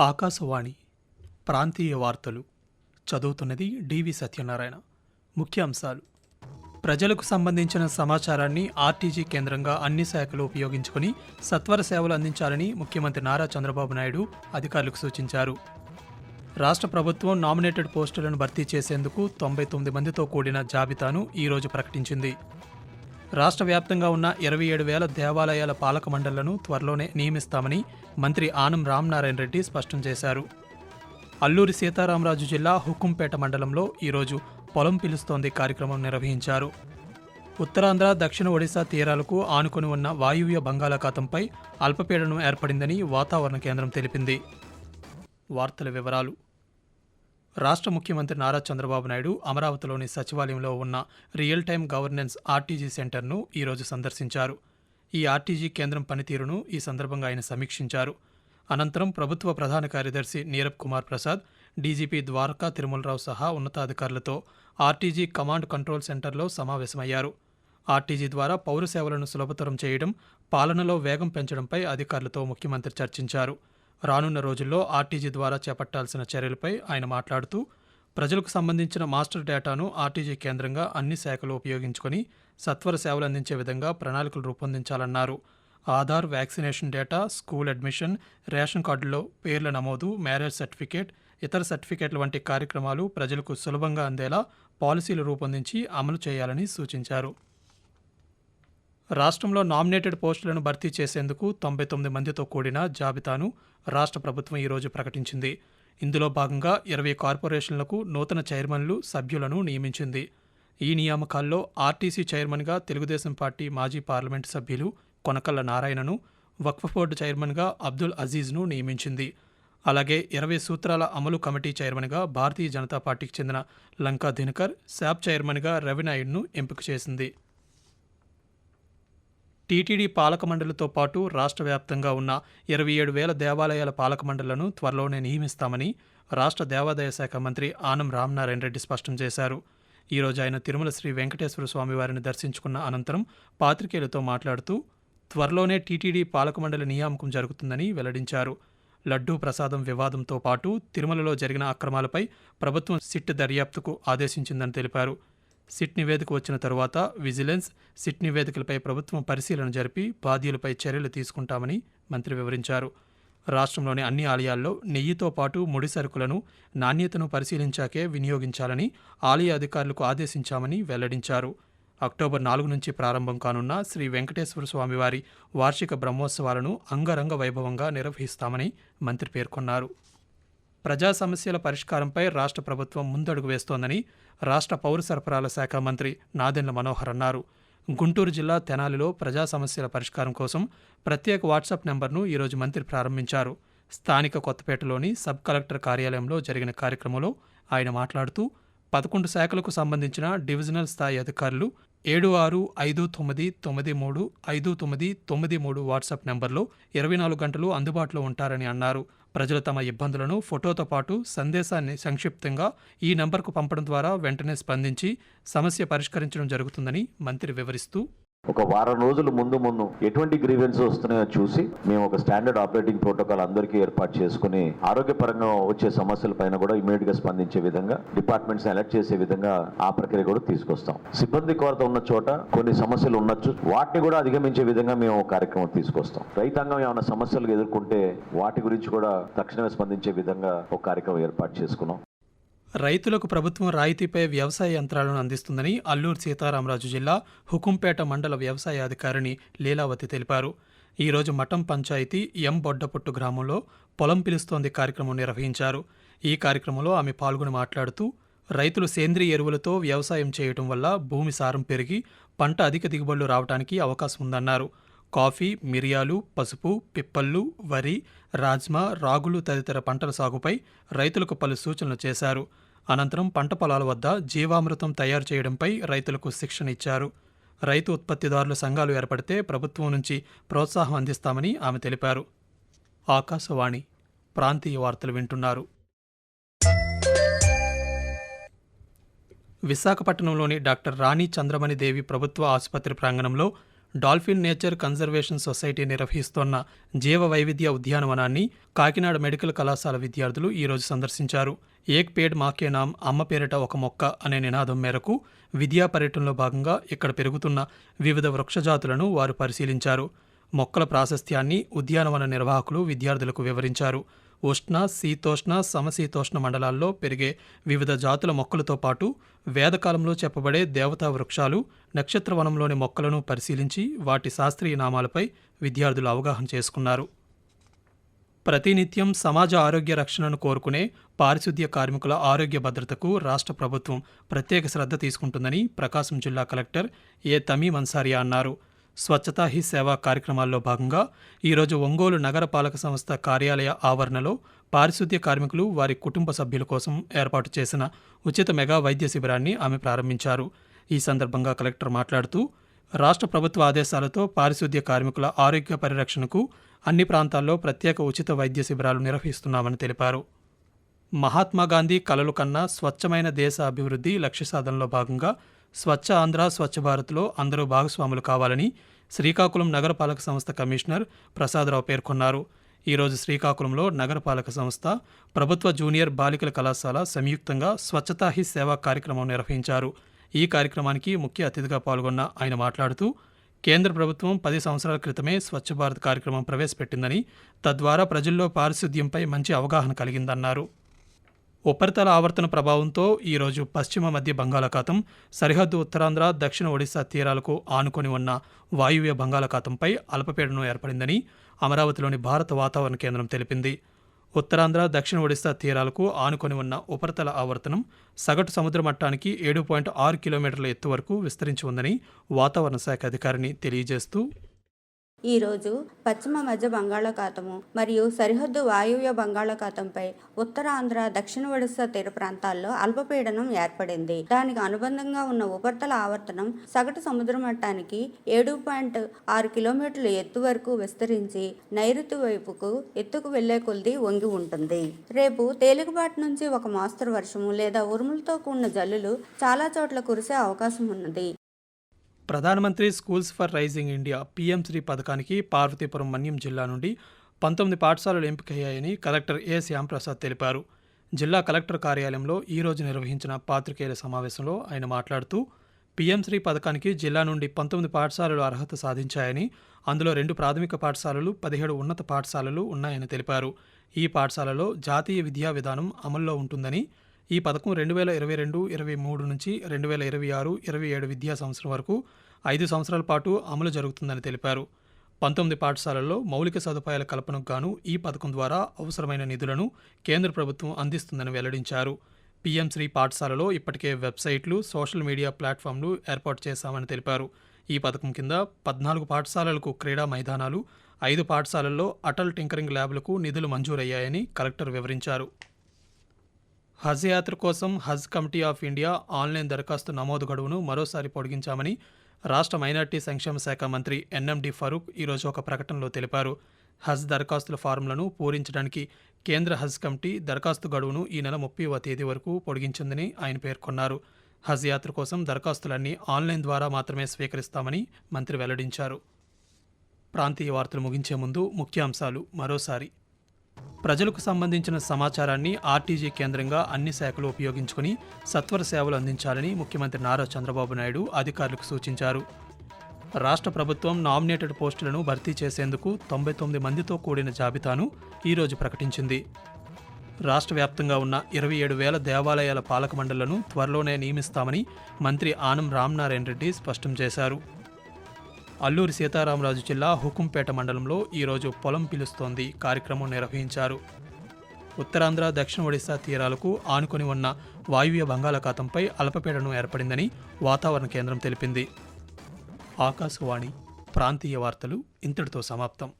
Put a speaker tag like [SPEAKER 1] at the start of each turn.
[SPEAKER 1] ఆకాశవాణి ప్రాంతీయ వార్తలు చదువుతున్నది డివి సత్యనారాయణ. ముఖ్యాంశాలు. ప్రజలకు సంబంధించిన సమాచారాన్ని ఆర్టీజీ కేంద్రంగా అన్ని శాఖలు ఉపయోగించుకుని సత్వర సేవలు అందించాలని ముఖ్యమంత్రి నారా చంద్రబాబు నాయుడు అధికారులకు సూచించారు. రాష్ట్ర ప్రభుత్వం నామినేటెడ్ పోస్టులను భర్తీ చేసేందుకు తొంభై తొమ్మిది మందితో కూడిన జాబితాను ఈరోజు ప్రకటించింది. రాష్ట్ర వ్యాప్తంగా ఉన్న ఇరవై ఏడు వేల దేవాలయాల పాలక మండళ్ళను త్వరలోనే నియమిస్తామని మంత్రి ఆనం రామనారాయణ రెడ్డి స్పష్టం చేశారు. అల్లూరి సీతారామరాజు జిల్లా హుకుంపేట మండలంలో ఈరోజు పొలం పిలుస్తోంది కార్యక్రమం నిర్వహించారు. ఉత్తరాంధ్ర దక్షిణ ఒడిశా తీరాలకు ఆనుకొని ఉన్న వాయువ్య బంగాళాఖాతంపై అల్పపీడనం ఏర్పడిందని వాతావరణ కేంద్రం తెలిపింది. వార్తల వివరాలు రాష్ట్ర ముఖ్యమంత్రి నారా చంద్రబాబు నాయుడు అమరావతిలోని సచివాలయంలో ఉన్న రియల్ టైం గవర్నెన్స్ ఆర్టీజీ సెంటర్ను ఈరోజు సందర్శించారు. ఈ ఆర్టీజీ కేంద్రం పనితీరును ఈ సందర్భంగా ఆయన సమీక్షించారు. అనంతరం ప్రభుత్వ ప్రధాన కార్యదర్శి నీరబ్ కుమార్ ప్రసాద్ డీజీపీ ద్వారకా తిరుమలరావు సహా ఉన్నతాధికారులతో ఆర్టీజీ కమాండ్ కంట్రోల్ సెంటర్లో సమావేశమయ్యారు. ఆర్టీజీ ద్వారా పౌర సేవలను సులభతరం చేయడం పాలనలో వేగం పెంచడంపై అధికారులతో ముఖ్యమంత్రి చర్చించారు. రానున్న రోజుల్లో ఆర్టీజీ ద్వారా చేపట్టాల్సిన చర్యలపై ఆయన మాట్లాడుతూ ప్రజలకు సంబంధించిన మాస్టర్ డేటాను ఆర్టీజీ కేంద్రంగా అన్ని శాఖలు ఉపయోగించుకొని సత్వర సేవలు అందించే విధంగా ప్రణాళికలు రూపొందించాలన్నారు. Aadhaar vaccination data school admission ration కార్డుల్లో పేర్ల నమోదు మ్యారేజ్ సర్టిఫికేట్ ఇతర సర్టిఫికేట్ల వంటి కార్యక్రమాలు ప్రజలకు సులభంగా అందేలా పాలసీలు రూపొందించి అమలు చేయాలని సూచించారు. రాష్ట్రంలో నామినేటెడ్ పోస్టులను భర్తీ చేసేందుకు తొంభై తొమ్మిది మందితో కూడిన జాబితాను రాష్ట్ర ప్రభుత్వం ఈరోజు ప్రకటించింది. ఇందులో భాగంగా ఇరవై కార్పొరేషన్లకు నూతన చైర్మన్లు సభ్యులను నియమించింది. ఈ నియామకాల్లో ఆర్టీసీ చైర్మన్గా తెలుగుదేశం పార్టీ మాజీ పార్లమెంటు సభ్యులు కొనకల్ల నారాయణను వక్ఫ్ బోర్డు చైర్మన్గా అబ్దుల్ అజీజ్ను నియమించింది. అలాగే ఇరవై సూత్రాల అమలు కమిటీ చైర్మన్గా భారతీయ జనతా పార్టీకి చెందిన లంకా దినకర్ శాప్ చైర్మన్గా రవినాయుడును ఎంపిక చేసింది. టీటీడీ పాలక మండలితో పాటు రాష్ట్ర వ్యాప్తంగా ఉన్న ఇరవై ఏడు వేల దేవాలయాల పాలక మండళ్ళను త్వరలోనే నియమిస్తామని రాష్ట్ర దేవాదాయ శాఖ మంత్రి ఆనం రామనారాయణ రెడ్డి స్పష్టం చేశారు. ఈరోజు ఆయన తిరుమల శ్రీ వెంకటేశ్వర స్వామివారిని దర్శించుకున్న అనంతరం పాత్రికేయులతో మాట్లాడుతూ త్వరలోనే టీటీడీ పాలక మండలి నియామకం జరుగుతుందని వెల్లడించారు. లడ్డూ ప్రసాదం వివాదంతో పాటు తిరుమలలో జరిగిన అక్రమాలపై ప్రభుత్వం సిట్ దర్యాప్తుకు ఆదేశించిందని తెలిపారు. సిట్ నివేదిక వచ్చిన తరువాత విజిలెన్స్ సిట్ నివేదికలపై ప్రభుత్వం పరిశీలన జరిపి బాధ్యులపై చర్యలు తీసుకుంటామని మంత్రి వివరించారు. రాష్ట్రంలోని అన్ని ఆలయాల్లో నెయ్యితో పాటు ముడి సరుకులను నాణ్యతను పరిశీలించాకే వినియోగించాలని ఆలయ అధికారులకు ఆదేశించామని వెల్లడించారు. అక్టోబర్ నాలుగు నుంచి ప్రారంభం కానున్న శ్రీ వెంకటేశ్వర స్వామివారి వార్షిక బ్రహ్మోత్సవాలను అంగరంగ వైభవంగా నిర్వహిస్తామని మంత్రి పేర్కొన్నారు. ప్రజా సమస్యల పరిష్కారంపై రాష్ట్ర ప్రభుత్వం ముందడుగు వేస్తోందని రాష్ట్ర పౌర సరఫరాల శాఖ మంత్రి నాదెండ్ల మనోహర్ అన్నారు. గుంటూరు జిల్లా తెనాలిలో ప్రజా సమస్యల పరిష్కారం కోసం ప్రత్యేక వాట్సాప్ నెంబర్ను ఈరోజు మంత్రి ప్రారంభించారు. స్థానిక కొత్తపేటలోని సబ్ కలెక్టర్ కార్యాలయంలో జరిగిన కార్యక్రమంలో ఆయన మాట్లాడుతూ పదకొండు శాఖలకు సంబంధించిన డివిజనల్ స్థాయి అధికారులు ఏడు ఆరు ఐదు తొమ్మిది తొమ్మిది మూడు ఐదు తొమ్మిది తొమ్మిది మూడు వాట్సాప్ నెంబర్లో ఇరవై నాలుగు గంటలు అందుబాటులో ఉంటారని అన్నారు. ప్రజలు తమ ఇబ్బందులను ఫోటోతో పాటు సందేశాన్ని సంక్షిప్తంగా ఈ నంబర్కు పంపడం ద్వారా వెంటనే స్పందించి సమస్య పరిష్కరించడం జరుగుతుందని మంత్రి వివరిస్తూ
[SPEAKER 2] ఒక వారం రోజుల ముందు ముందు ఎటువంటి గ్రీవెన్స్ వస్తున్నాయో చూసి మేము ఒక స్టాండర్డ్ ఆపరేటింగ్ ప్రోటోకాల్ అందరికీ ఏర్పాటు చేసుకుని ఆరోగ్యపరంగా వచ్చే సమస్యల పైన కూడా ఇమీడియట్గా స్పందించే విధంగా డిపార్ట్మెంట్స్ అలర్ట్ చేసే విధంగా ఆ ప్రక్రియ కూడా తీసుకొస్తాం. సిబ్బంది కొరత ఉన్న చోట కొన్ని సమస్యలు ఉండొచ్చు. వాటిని కూడా అధిగమించే విధంగా మేము ఒక కార్యక్రమం తీసుకొస్తాం. రైతాంగం ఏమైనా సమస్యలు ఎదుర్కొంటే వాటి గురించి కూడా తక్షణమే స్పందించే విధంగా ఒక కార్యక్రమం ఏర్పాటు చేసుకున్నాం.
[SPEAKER 1] రైతులకు ప్రభుత్వం రాయితీపై వ్యవసాయ యంత్రాలను అందిస్తుందని అల్లూరు సీతారామరాజు జిల్లా హుకుంపేట మండల వ్యవసాయ అధికారిని లీలావతి తెలిపారు. ఈరోజు మఠం పంచాయతీ ఎం బొడ్డపుట్టు గ్రామంలో పొలం పిలుస్తోంది కార్యక్రమం నిర్వహించారు. ఈ కార్యక్రమంలో ఆమె పాల్గొని మాట్లాడుతూ రైతులు సేంద్రియ ఎరువులతో వ్యవసాయం చేయటం వల్ల భూమి సారం పెరిగి పంట అధిక దిగుబడులు రావడానికి అవకాశం ఉందన్నారు. కాఫీ మిరియాలు పసుపు పిప్పళ్ళు వరి రాజ్మా రాగులు తదితర పంటల సాగుపై రైతులకు పలు సూచనలు చేశారు. అనంతరం పంట పొలాల వద్ద జీవామృతం తయారు చేయడంపై రైతులకు శిక్షణ ఇచ్చారు. రైతు ఉత్పత్తిదారుల సంఘాలు ఏర్పడితే ప్రభుత్వం నుంచి ప్రోత్సాహం అందిస్తామని ఆమె తెలిపారు. ఆకాశవాణి ప్రాంతీయ వార్తలు వింటున్నారు. విశాఖపట్నంలోని డాక్టర్ రాణి చంద్రమణి దేవి ప్రభుత్వ ఆసుపత్రి ప్రాంగణంలో డాల్ఫిన్ నేచర్ కన్జర్వేషన్ సొసైటీ నిర్వహిస్తోన్న జీవ వైవిధ్య ఉద్యానవనాన్ని కాకినాడ మెడికల్ కళాశాల విద్యార్థులు ఈరోజు సందర్శించారు. ఏక్ పేడ్ మాకే నామ్ అమ్మ పేరిట ఒక మొక్క అనే నినాదం మేరకు విద్యా పర్యటనలో భాగంగా ఇక్కడ పెరుగుతున్న వివిధ వృక్షజాతులను వారు పరిశీలించారు. మొక్కల ప్రాశస్త్యాన్ని ఉద్యానవన నిర్వాహకులు విద్యార్థులకు వివరించారు. ఉష్ణ శీతోష్ణ సమశీతోష్ణ మండలాల్లో పెరిగే వివిధ జాతుల మొక్కలతో పాటు వేదకాలంలో చెప్పబడే దేవతా వృక్షాలు నక్షత్రవనంలోని మొక్కలను పరిశీలించి వాటి శాస్త్రీయ నామాలపై విద్యార్థులు అవగాహన చేసుకున్నారు. ప్రతినిత్యం సమాజ ఆరోగ్య రక్షణను కోరుకునే పారిశుద్ధ్య కార్మికుల ఆరోగ్య భద్రతకు రాష్ట్ర ప్రభుత్వం ప్రత్యేక శ్రద్ధ తీసుకుంటుందని ప్రకాశం జిల్లా కలెక్టర్ ఏ తమీం అన్సారియా అన్నారు. స్వచ్ఛతా హీ సేవా కార్యక్రమాల్లో భాగంగా ఈరోజు ఒంగోలు నగరపాలక సంస్థ కార్యాలయ ఆవరణలో పారిశుద్ధ్య కార్మికులు వారి కుటుంబ సభ్యుల కోసం ఏర్పాటు చేసిన ఉచిత మెగా వైద్య శిబిరాన్ని ఆమె ప్రారంభించారు. ఈ సందర్భంగా కలెక్టర్ మాట్లాడుతూ రాష్ట్ర ప్రభుత్వ ఆదేశాలతో పారిశుద్ధ్య కార్మికుల ఆరోగ్య పరిరక్షణకు అన్ని ప్రాంతాల్లో ప్రత్యేక ఉచిత వైద్య శిబిరాలు నిర్వహిస్తున్నామని తెలిపారు. మహాత్మా గాంధీ కలలు కన్నా స్వచ్ఛమైన దేశ అభివృద్ధి లక్ష్య సాధనలో భాగంగా స్వచ్ఛ ఆంధ్ర స్వచ్ఛ భారత్లో అందరూ భాగస్వాములు కావాలని శ్రీకాకుళం నగరపాలక సంస్థ కమిషనర్ ప్రసాదరావు పేర్కొన్నారు. ఈరోజు శ్రీకాకుళంలో నగరపాలక సంస్థ ప్రభుత్వ జూనియర్ బాలికల కళాశాల సంయుక్తంగా స్వచ్ఛతా హీ సేవా కార్యక్రమం నిర్వహించారు. ఈ కార్యక్రమానికి ముఖ్య అతిథిగా పాల్గొన్న ఆయన మాట్లాడుతూ కేంద్ర ప్రభుత్వం పది సంవత్సరాల క్రితమే స్వచ్ఛ భారత్ కార్యక్రమం ప్రవేశపెట్టిందని తద్వారా ప్రజల్లో పారిశుద్ధ్యంపై మంచి అవగాహన కలిగిందన్నారు. ఉపరితల ఆవర్తన ప్రభావంతో ఈరోజు పశ్చిమ మధ్య బంగాళాఖాతం సరిహద్దు ఉత్తరాంధ్ర దక్షిణ ఒడిశా తీరాలకు ఆనుకొని ఉన్న వాయువ్య బంగాళాఖాతంపై అల్పపీడనం ఏర్పడిందని అమరావతిలోని భారత వాతావరణ కేంద్రం తెలిపింది. ఉత్తరాంధ్ర దక్షిణ ఒడిశా తీరాలకు ఆనుకొని ఉన్న ఉపరితల ఆవర్తనం సగటు సముద్ర మట్టానికి ఏడు పాయింట్ ఆరు కిలోమీటర్ల ఎత్తు వరకు విస్తరించి ఉందని వాతావరణ శాఖ అధికారిని తెలియజేస్తూ
[SPEAKER 3] ఈరోజు పశ్చిమ మధ్య బంగాళాఖాతము మరియు సరిహద్దు వాయువ్య బంగాళాఖాతంపై ఉత్తరాంధ్ర దక్షిణ ఒడిశా తీర ప్రాంతాల్లో అల్పపీడనం ఏర్పడింది. దానికి అనుబంధంగా ఉన్న ఉపరితల ఆవర్తనం సగటు సముద్ర మట్టానికి ఏడు పాయింట్ ఆరు కిలోమీటర్ల ఎత్తు వరకు విస్తరించి నైరుతి వైపుకు ఎత్తుకు వెళ్ళే కొలిది వంగి ఉంటుంది. రేపు తేలికపాటి నుంచి ఒక మోస్తరు వర్షము లేదా ఉరుములతో కూడిన జల్లులు చాలా చోట్ల కురిసే అవకాశం ఉన్నది.
[SPEAKER 1] ప్రధానమంత్రి schools for rising India PM Shri పథకానికి పార్వతీపురం మన్యం జిల్లా నుండి పంతొమ్మిది పాఠశాలలు ఎంపికయ్యాయని కలెక్టర్ ఏ శ్యాంప్రసాద్ తెలిపారు. జిల్లా కలెక్టర్ కార్యాలయంలో ఈ రోజు నిర్వహించిన పాత్రికేయుల సమావేశంలో ఆయన మాట్లాడుతూ పీఎం శ్రీ పథకానికి జిల్లా నుండి పంతొమ్మిది పాఠశాలలు అర్హత సాధించాయని అందులో రెండు ప్రాథమిక పాఠశాలలు పదిహేడు ఉన్నత పాఠశాలలు ఉన్నాయని తెలిపారు. ఈ పాఠశాలలో జాతీయ విద్యా విధానం అమల్లో ఉంటుందని ఈ పథకం రెండు వేల ఇరవై రెండు ఇరవై మూడు నుంచి రెండు వేల ఇరవై ఆరు ఇరవై ఏడు విద్యా సంవత్సరం వరకు ఐదు సంవత్సరాల పాటు అమలు జరుగుతుందని తెలిపారు. పంతొమ్మిది పాఠశాలల్లో మౌలిక సదుపాయాల కల్పనకు గాను ఈ పథకం ద్వారా అవసరమైన నిధులను కేంద్ర ప్రభుత్వం అందిస్తుందని వెల్లడించారు. పీఎం శ్రీ పాఠశాలలో ఇప్పటికే వెబ్సైట్లు సోషల్ మీడియా ప్లాట్ఫామ్లు ఏర్పాటు చేశామని తెలిపారు. ఈ పథకం కింద పద్నాలుగు పాఠశాలలకు క్రీడా మైదానాలు ఐదు పాఠశాలల్లో అటల్ టింకరింగ్ ల్యాబ్లకు నిధులు మంజూరయ్యాయని కలెక్టర్ వివరించారు. హజ్ యాత్ర కోసం Haj committee of India online దరఖాస్తు నమోదు గడువును మరోసారి పొడిగించామని రాష్ట్ర మైనార్టీ సంక్షేమ శాఖ మంత్రి ఎన్ఎండి ఫరూక్ ఈరోజు ఒక ప్రకటనలో తెలిపారు. హజ్ దరఖాస్తుల ఫారంలను పూరించడానికి కేంద్ర హజ్ కమిటీ దరఖాస్తు గడువును ఈ నెల ముప్పైవ తేదీ వరకు పొడిగించిందని ఆయన పేర్కొన్నారు. హజ్ యాత్ర కోసం దరఖాస్తులన్నీ ఆన్లైన్ ద్వారా మాత్రమే స్వీకరిస్తామని మంత్రి వెల్లడించారు. ప్రాంతీయ వార్తలు ముగించే ముందు ముఖ్యాంశాలు మరోసారి. ప్రజలకు సంబంధించిన సమాచారాన్ని ఆర్టీజీ కేంద్రంగా అన్ని శాఖలు ఉపయోగించుకుని సత్వర సేవలు అందించాలని ముఖ్యమంత్రి నారా చంద్రబాబు నాయుడు అధికారులకు సూచించారు. రాష్ట్ర ప్రభుత్వం నామినేటెడ్ పోస్టులను భర్తీ చేసేందుకు తొంభై తొమ్మిది మందితో కూడిన జాబితాను ఈరోజు ప్రకటించింది. రాష్ట్ర వ్యాప్తంగా ఉన్న ఇరవై ఏడు వేల దేవాలయాల పాలక మండళ్ళను త్వరలోనే నియమిస్తామని మంత్రి ఆనం రామనారాయణ రెడ్డి స్పష్టం చేశారు. అల్లూరి సీతారామరాజు జిల్లా హుకుంపేట మండలంలో ఈరోజు పొలం పిలుస్తోంది. కార్యక్రమం నిర్వహించారు. ఉత్తరాంధ్ర దక్షిణ ఒడిశా తీరాలకు ఆనుకొని ఉన్న వాయువ్య బంగాళాఖాతంపై అల్పపీడనం ఏర్పడిందని వాతావరణ కేంద్రం తెలిపింది. ఆకాశవాణి ప్రాంతీయ వార్తలు ఇంతటితో సమాప్తం.